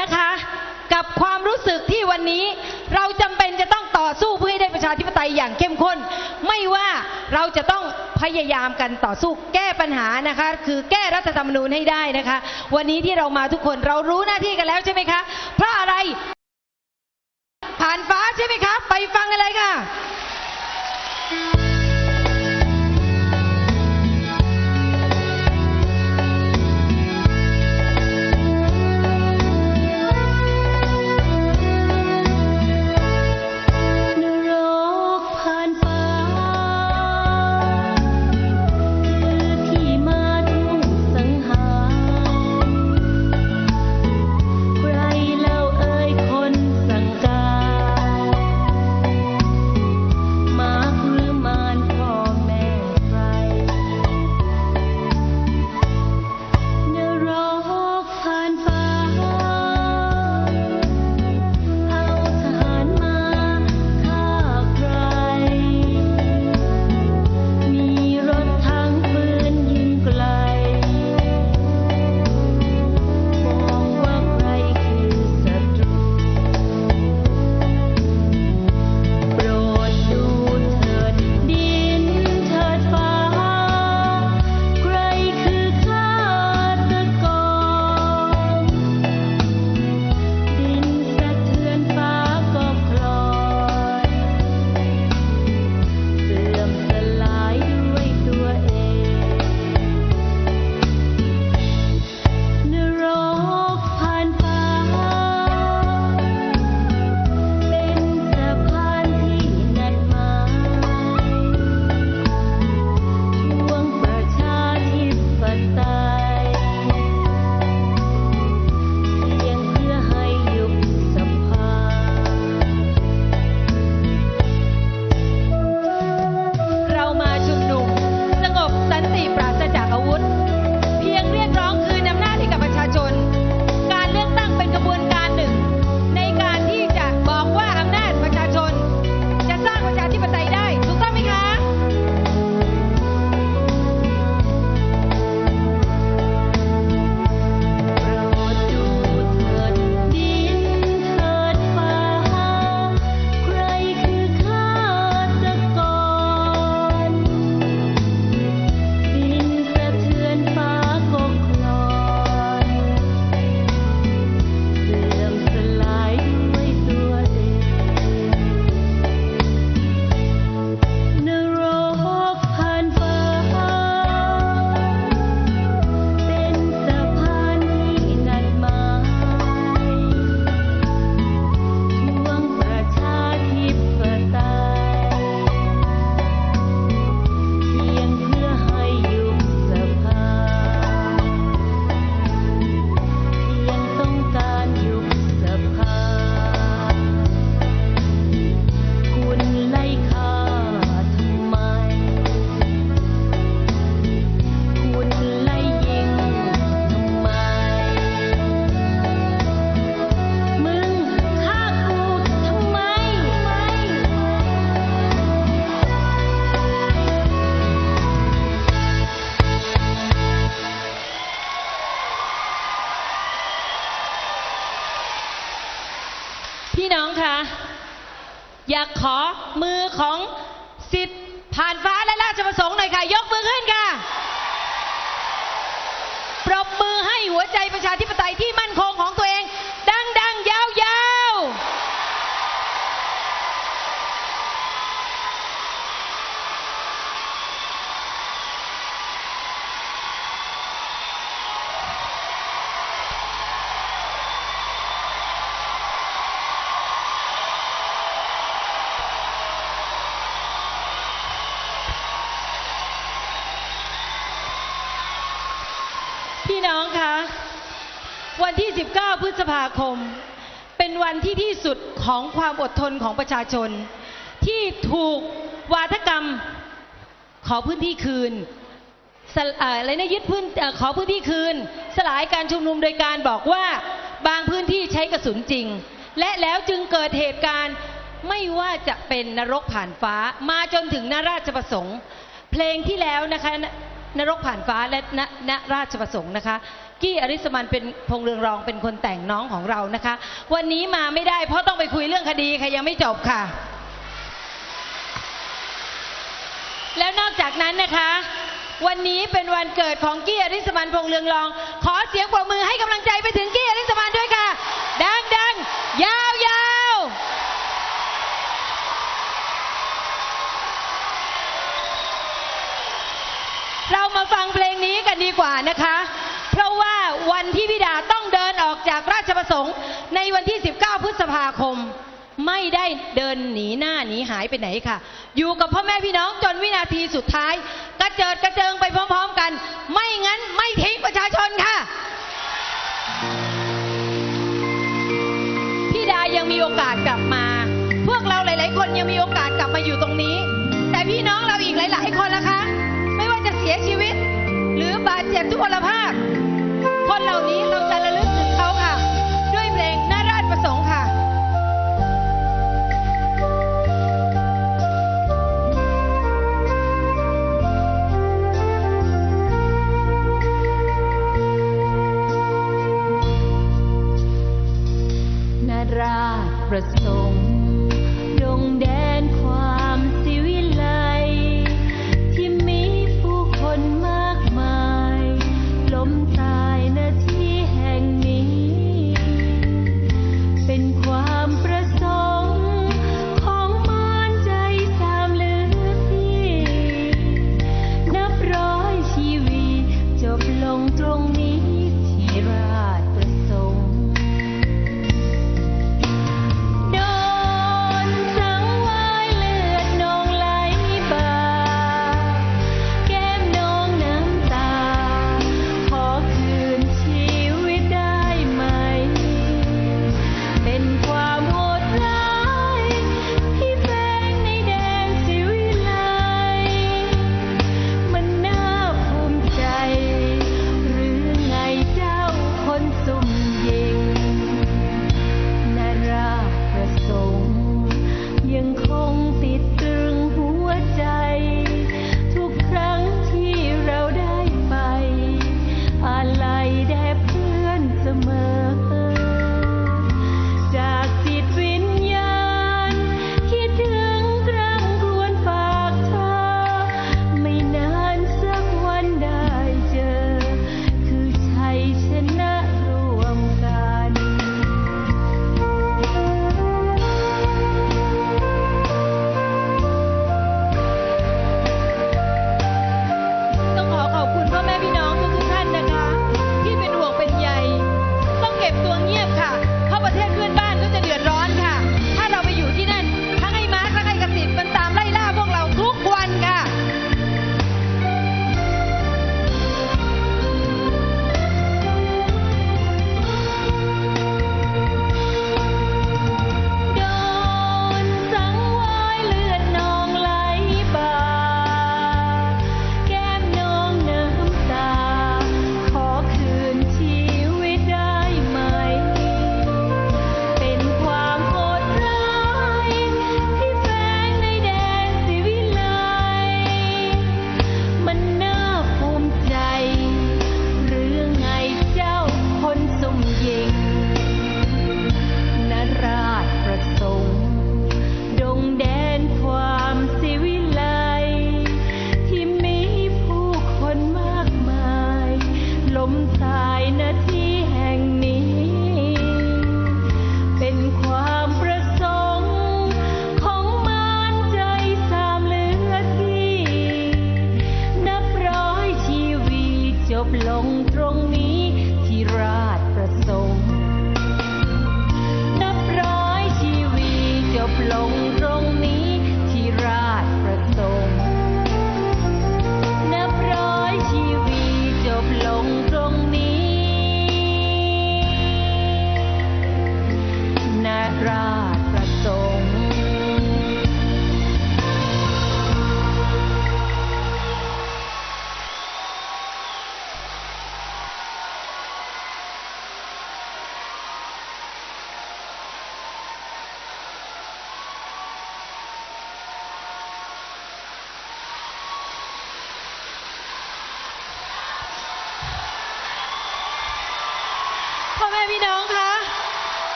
นะคะ กับความรู้สึกที่วันนี้เราจำเป็นจะต้องต่อสู้เพื่อให้ได้ประชาธิปไตยอย่างเข้มข้น ไม่ว่าเราจะต้องพยายามกันต่อสู้แก้ปัญหานะคะ คือแก้รัฐธรรมนูญให้ได้นะคะ วันนี้ที่เรามาทุกคนเรารู้หน้าที่กันแล้วใช่ไหมคะ เพราะอะไร ผ่านฟ้าใช่ไหมคะ ไปฟังกันเลยค่ะ วันที่ 19 พฤษภาคม เป็นวันที่ที่สุดของความอดทนของประชาชน ที่ถูกวาทกรรมขอพื้นที่คืนอะไรนะยึดพื้นอขอพื้นที่คืน สลายการชุมนุมโดยการบอกว่าบางพื้นที่ใช้กระสุนจริง และแล้วจึงเกิดเหตุการณ์ไม่ว่าจะเป็นนรกผ่านฟ้ามาจนถึงนราชประสงค์ เพลงที่แล้วนะคะนรกผ่านฟ้าและณณราชประสงค์นะคะ กี้อริสมันเป็นพงเรืองรองเป็นคนแต่งน้องของเรานะคะ วันนี้มาไม่ได้เพราะต้องไปคุยเรื่องคดีค่ะยังไม่จบค่ะ แล้วนอกจากนั้นนะคะ วันนี้เป็นวันเกิดของกี้อริสมันพงเรืองรอง ขอเสียงปรบมือให้กำลังใจไปถึงกี้อริสมันด้วยค่ะ ดังดังๆยาวยาวๆเรามาฟังเพลงนี้กันดีกว่านะคะ ราะว่าวันที่พิดาต้องเดินออกจากราชประสงค์ในวันที่ 19 พฤษภาคม ไม่ได้เดินหนีหน้าหนีหายไปไหนค่ะ อยู่กับพ่อแม่พี่น้องจนวินาทีสุดท้าย กระเจิดกระเจิงไปพร้อมๆกัน ไม่งั้นไม่ทิ้งประชาชนค่ะพี่ดายังมีโอกาสกลับมา พวกเราหลาย ๆ คนยังมีโอกาสกลับมาอยู่ตรงนี้ แต่พี่น้องเราอีกหลาย ๆ คนนะคะ ไม่ว่าจะเสียชีวิต หรือบาดเจ็บทุกพลภาพ คนเหล่านี้เราจะระลึก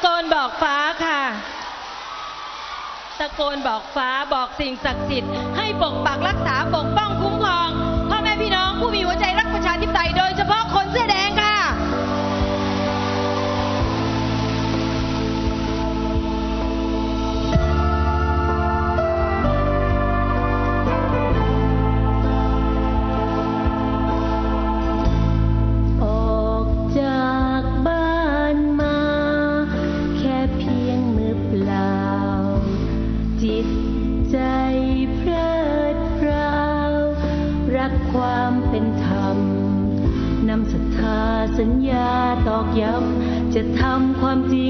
โกนบอกฟ้าค่ะ ตะโกนบอกฟ้าบอกสิ่งศักดิ์สิทธิ์ให้ปกปักรักษาปกป้องคุ้มครอง ย้ำจะทำความจริง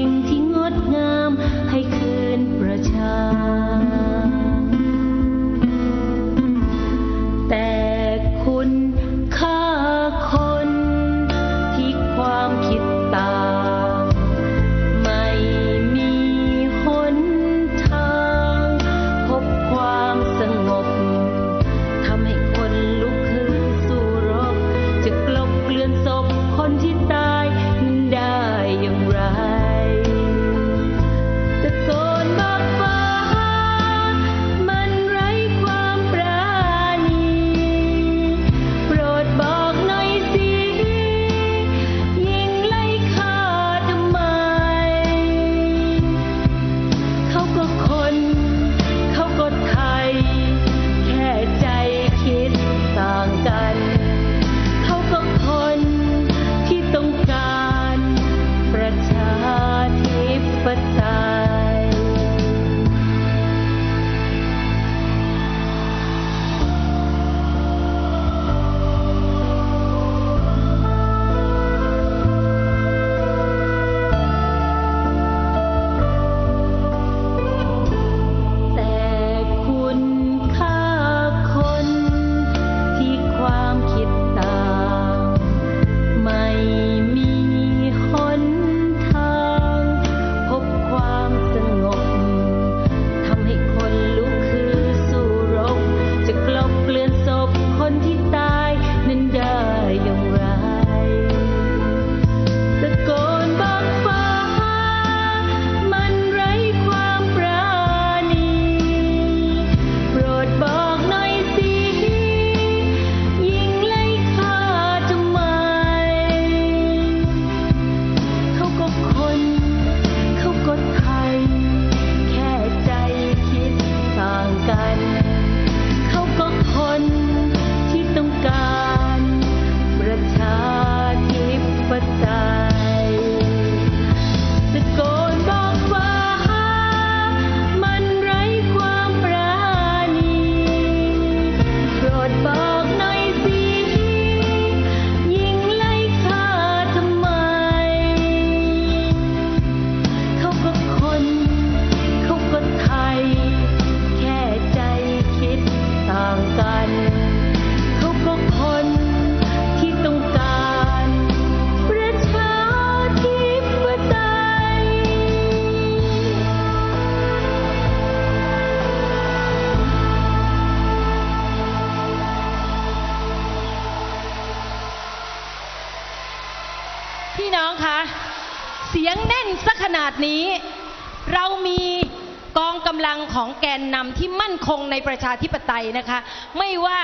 งกำลังของแกนนำที่มั่นคงในประชาธิปไตยนะคะ ไม่ว่า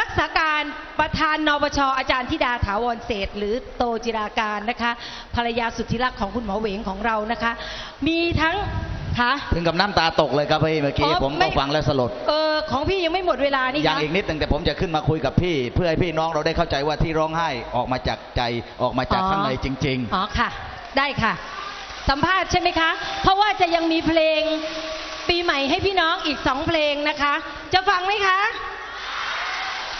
รักษาการประธานนปชอาจารย์ธิดาถาวรเศรษฐ์หรือโตจิราการนะคะ ภรรยาสุดที่รักของคุณหมอเหวงของเรานะคะ มีทั้งค่ะถึงกับน้ำตาตกเลยครับพี่เมื่อกี้อ๋อผมไม่ก็ฟังแล้วสลดเออของพี่ยังไม่หมดเวลานี่ยังคะอีกนิดหนึ่งแต่ผมจะขึ้นมาคุยกับพี่ เพื่อให้พี่น้องเราได้เข้าใจว่าที่ร้องไห้ออกมาจากใจออกมาจากข้างในจริงอ๋อค่ะ ได้ค่ะ สัมภาษณ์ใช่ไหมคะ เพราะว่าจะยังมีเพลง ปีใหม่ให้พี่น้องอีกสองเพลงนะคะ จะฟังไหมคะ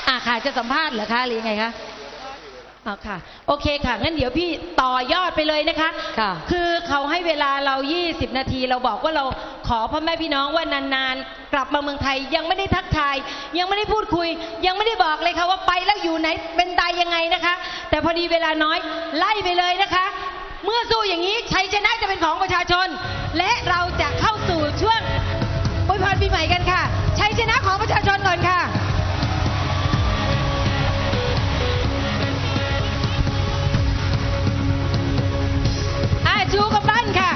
อะค่ะจะสัมภาษณ์เหรอคะหรือยังไงคะอ๋อค่ะ โอเคค่ะ งั้นเดี๋ยวพี่ต่อยอดไปเลยนะคะ ค่ะ คือเขาให้เวลาเรา 20 นาที เราบอกว่าเราขอพ่อแม่พี่น้องว่านานๆ กลับมาเมืองไทยยังไม่ได้ทักทาย ยังไม่ได้พูดคุย ยังไม่ได้บอกเลยค่ะว่าไปแล้วอยู่ไหนเป็นตายยังไงนะคะ แต่พอดีเวลาน้อยไล่ไปเลยนะคะ เมื่อสู้อย่างนี้ชัยชนะจะเป็นของประชาชน และเราจะเข้า สู่ช่วงอวยพรปีใหม่กันค่ะ ชัยชนะของประชาชนก่อนค่ะ อาชูกับปั้นค่ะ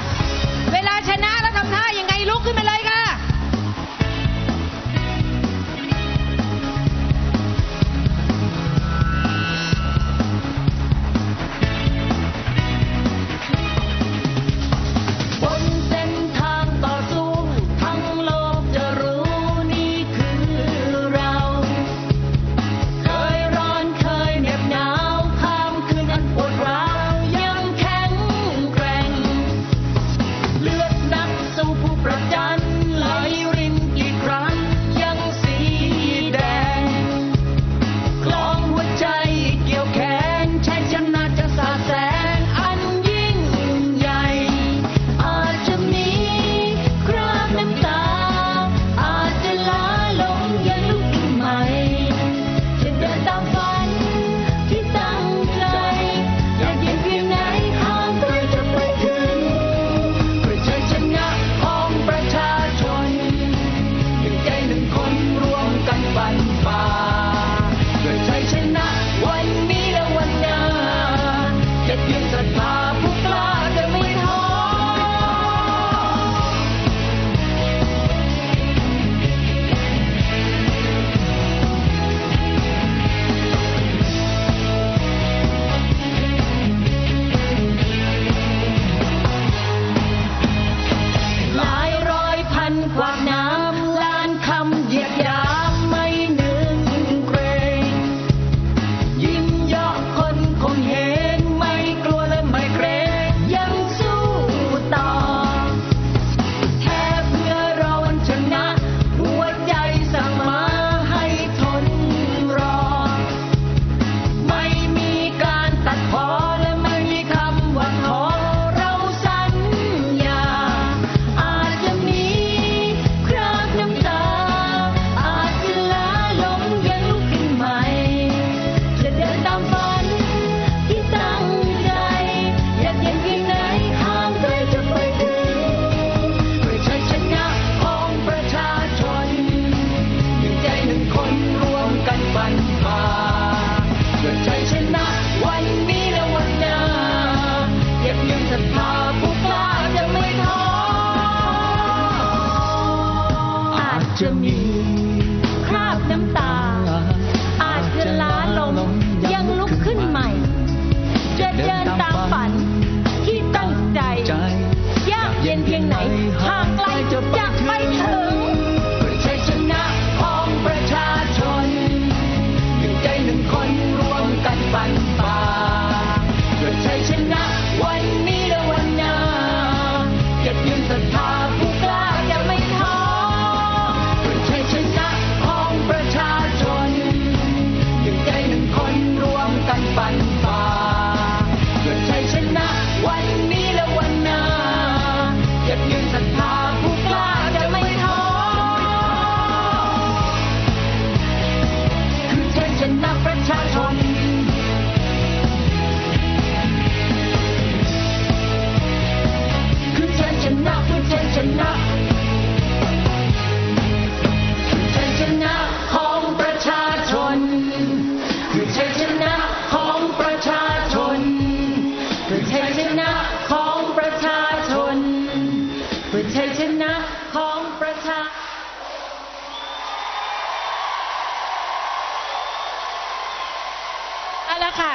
เอาละค่ะ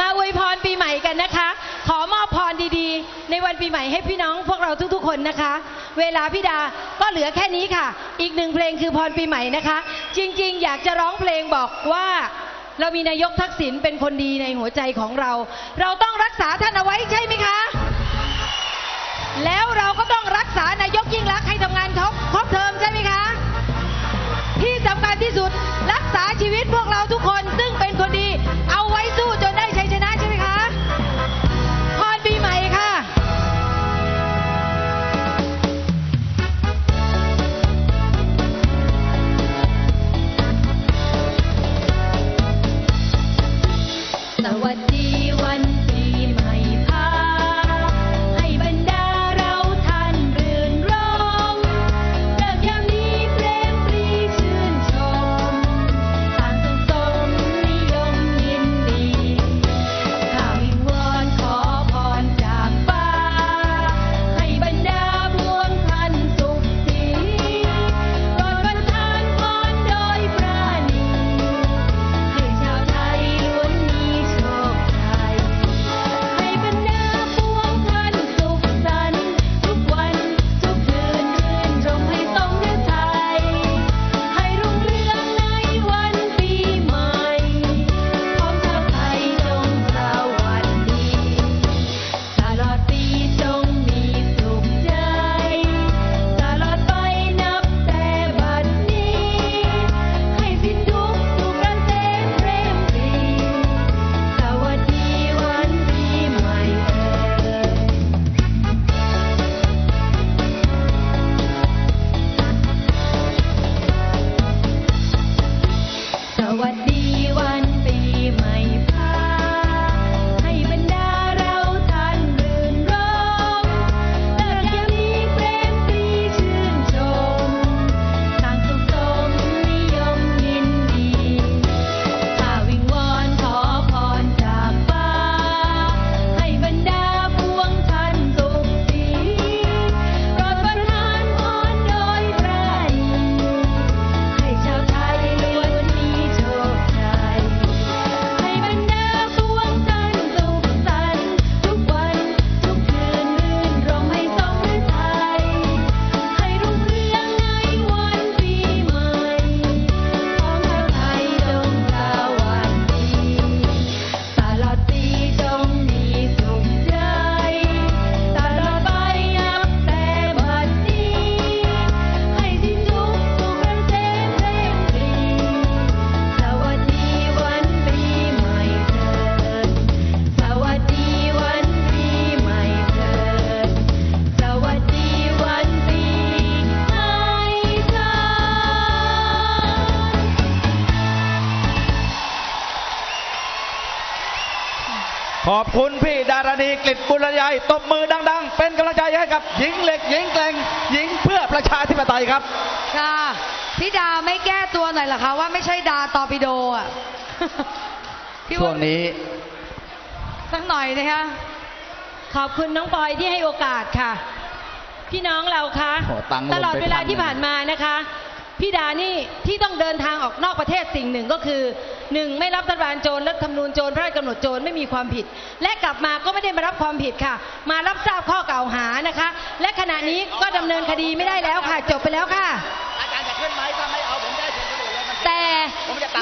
มาอวยพรปีใหม่กันนะคะ ขอมอบพรดีๆ ในวันปีใหม่ให้พี่น้องพวกเราทุกๆ คนนะคะ เวลาพี่ดาก็เหลือแค่นี้ค่ะ อีกหนึ่งเพลงคือพรปีใหม่นะคะ จริงๆ อยากจะร้องเพลงบอกว่าเรามีนายกทักษิณเป็นคนดีในหัวใจของเรา เราต้องรักษาท่านเอาไว้ใช่ไหมคะ แล้วเราก็ต้องรักษานายกยิ่งรักให้ทำงานครบครบเทอมใช่ไหมคะ ที่สำคัญที่สุดรักษาชีวิตพวกเราทุกคนซึ่ง กฤษบุรยายตบมือดัง ๆ เป็นกำลังใจให้กับ หญิงเหล็กหญิงแกร่งหญิงเพื่อประชาธิปไตยครับ ค่ะพี่ดาไม่แก้ตัวหน่อยเหรอคะว่าไม่ใช่ดาตอร์ปิโดอะพี่ช่วงนี้สักหน่อยนะคะขอบคุณน้องปอยที่ให้โอกาสค่ะ พี่น้องเราคะโอ้ตังค์ลงไปตลอดเวลาพันหนึ่งที่ผ่านมานะคะ พี่ดานี่ที่ต้องเดินทางออกนอกประเทศสิ่งหนึ่งก็คือหนึ่งไม่รับรัฐบาลโจรรัฐธรรมนูญโจรพระราชกำหนดโจรไม่มีความผิด และกลับมาก็ไม่ได้มารับความผิดค่ะ มารับทราบข้อกล่าวหานะคะ และขณะนี้ก็ดำเนินคดีไม่ได้แล้วค่ะ จบไปแล้วค่ะ อาจารย์จะขึ้นไหมถ้าไม่เอาผมได้เชิญกระโดดเลยมันแต่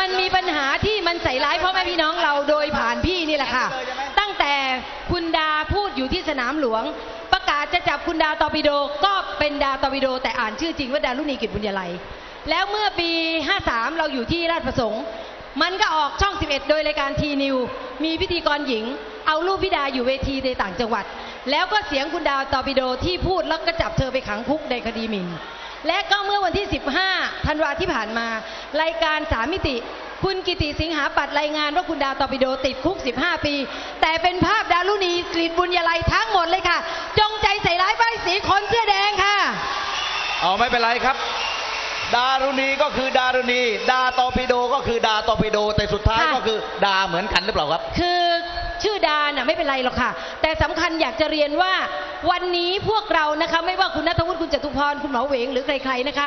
มันมีปัญหาที่มันใส่ร้ายพ่อแม่พี่น้องเราโดยผ่านพี่นี่แหละค่ะ ตั้งแต่คุณดาพูดอยู่ที่สนามหลวงประ กาศจะจับคุณดาตอร์ปิโดก็เป็นดาตอร์ปิโด แต่อ่านชื่อจริงว่าดารุณีกิจบุญยาลัยแล้วเมื่อปี 53 เราอยู่ที่ราชประสงค์ มันก็ออกช่อง 11 โดยรายการทีนิวมีพิธีกรหญิง เอารูปพิดาอยู่เวทีในต่างจังหวัด แล้วก็เสียงคุณดาวตอร์ปิโดที่พูดแล้วก็จับเธอไปขังคุกในคดีหมิ่น และก็เมื่อวันที่ 15 ธันวาที่ผ่านมา รายการสามมิติ คุณกิติสิงหาปัดรายงานว่าคุณดาวตอร์ปิโดติดคุก 15 ปี แต่เป็นภาพดารุณีกรีดบุญยาลัยทั้งหมดเลยค่ะ จงใจใส่ร้ายป้ายสีคนเสื้อแดงค่ะ เอาไม่เป็นไรครับ ดารุณีก็คือดารุณี ดาตอร์ปิโดก็คือดาตอร์ปิโดแต่สุดท้ายค่ะ ก็คือดาเหมือนกันหรือเปล่าครับ คือ ชื่อดาน่ะไม่เป็นไรหรอกค่ะ แต่สำคัญอยากจะเรียนว่าวันนี้พวกเรานะคะ ไม่ว่าคุณนัทวุฒิคุณจตุพรคุณหมอเหวงหรือใครๆนะคะ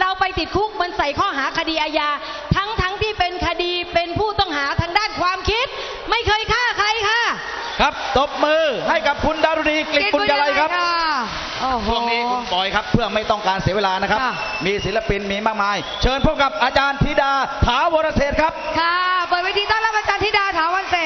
เราไปติดคุกมันใส่ข้อหาคดีอาญาทั้งทั้งที่เป็นคดีเป็นผู้ต้องหาทางด้านความคิด ไม่เคยฆ่าใครค่ะ ครับตบมือให้กับคุณดารุณีกลิ่นปุญญาลัยครับโอ้โหช่วงนี้คุณบอยครับเพื่อไม่ต้องการเสียเวลานะครับค่ะมีศิลปินมีมากมาย เชิญพบกับอาจารย์ธิดาถาวรเศรษฐ์ครับค่ะเปิดเวทีต้อนรับอาจารย์ธิดาถาวรเศรษฐ์